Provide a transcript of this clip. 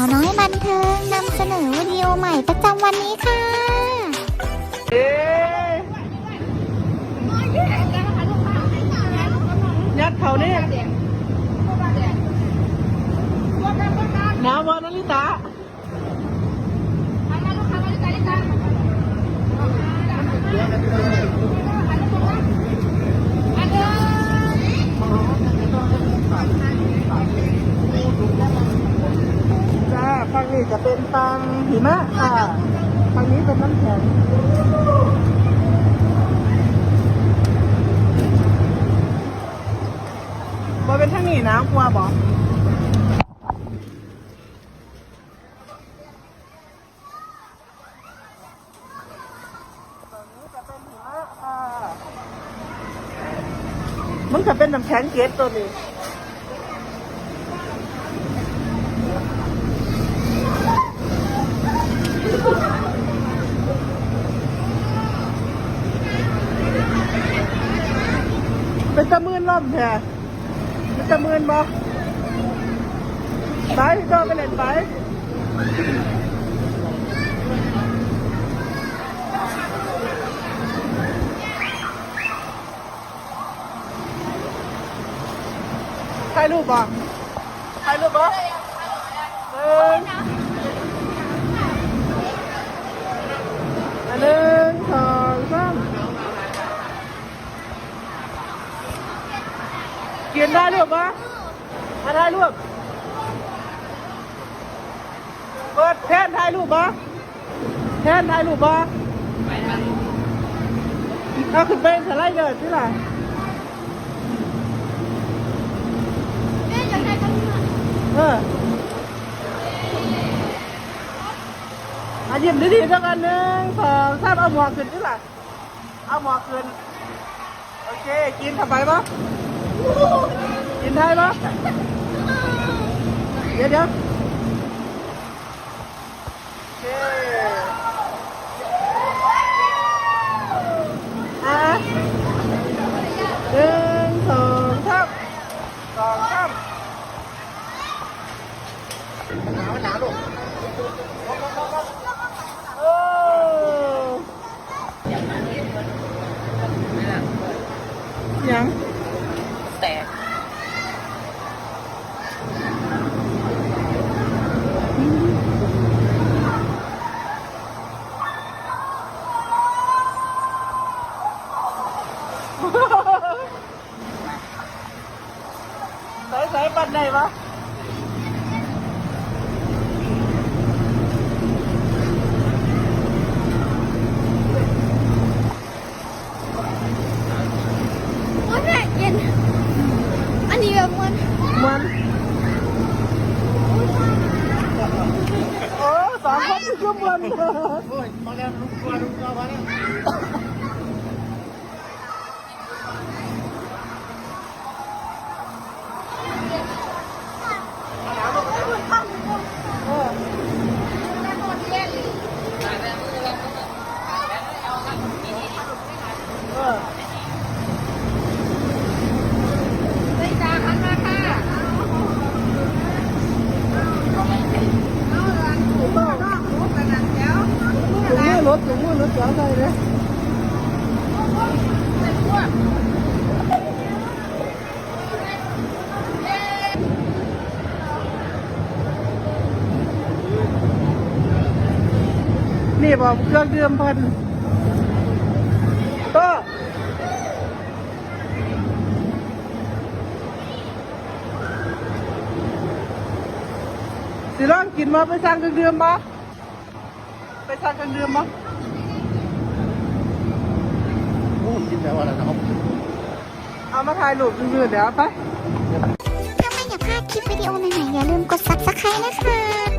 าวน้อยบันเทิงนำเสนอวิดีโอใหม่ประจำวันนี้ค่ะ ยัดเขาเนี่ยหนาวบอนาริตา จ้าฝั่ง นี้จะเป็นฟังหิมะค่ะฝั่งนี้เป็นน้ำแข็งบอเป็นทางนี้นะกลัวบอมันก็เป็นน้ำแข็งเกล็ดตัวนี้ เป็นตะมืนล่มแท้เป็นตะมืนบ่ไปก็ไปเล่นไปถ่ายรูปบ่ถ่ายรูปบ่เออนหนึ่งสองสาม เกียนได้รูปปะมาถ่ายรูปเปิดแทนถ่ายรูปปะแทนถ่ายรูปปะเอาขึ้นไปสไลเดอร์ที่ไหนเอออายิ้มดีๆสักอันหนึ่งสองสามเอาหมวกขึ้นที่ไหนเอาหมวกขึ้น โอเค กินทำไปปะ กินได้ปะเดี๋ยวเดี๋ยวโอเคอะหนึ่งสองสามสองสามหนาวหนาวลูกโอ้ยัง แตก ใส่ใส่ปัน ได้ปะมันแม่เย็น อันนี้แบบมันมันโอ้สองคนคือมันโอ้ยมาแล้วลุกตัวลุกตัวมาแล้ว เออเออถุงมือรถถุงมือรถ เสียใจเลยนี่บอกเครื่องดื่มพันก็สิลองกินมาไปสั่งเครื่องดื่มมาไปสั่งเครื่องดื่มมา โอ้กินแล้วอะไรนะครับเอามาถ่ายรูปซื่อๆเดี๋ยวไป ถ้าไม่อยากพลาดคลิปวิดีโอใหม่ๆอย่าลืมกด subscribe นะคะ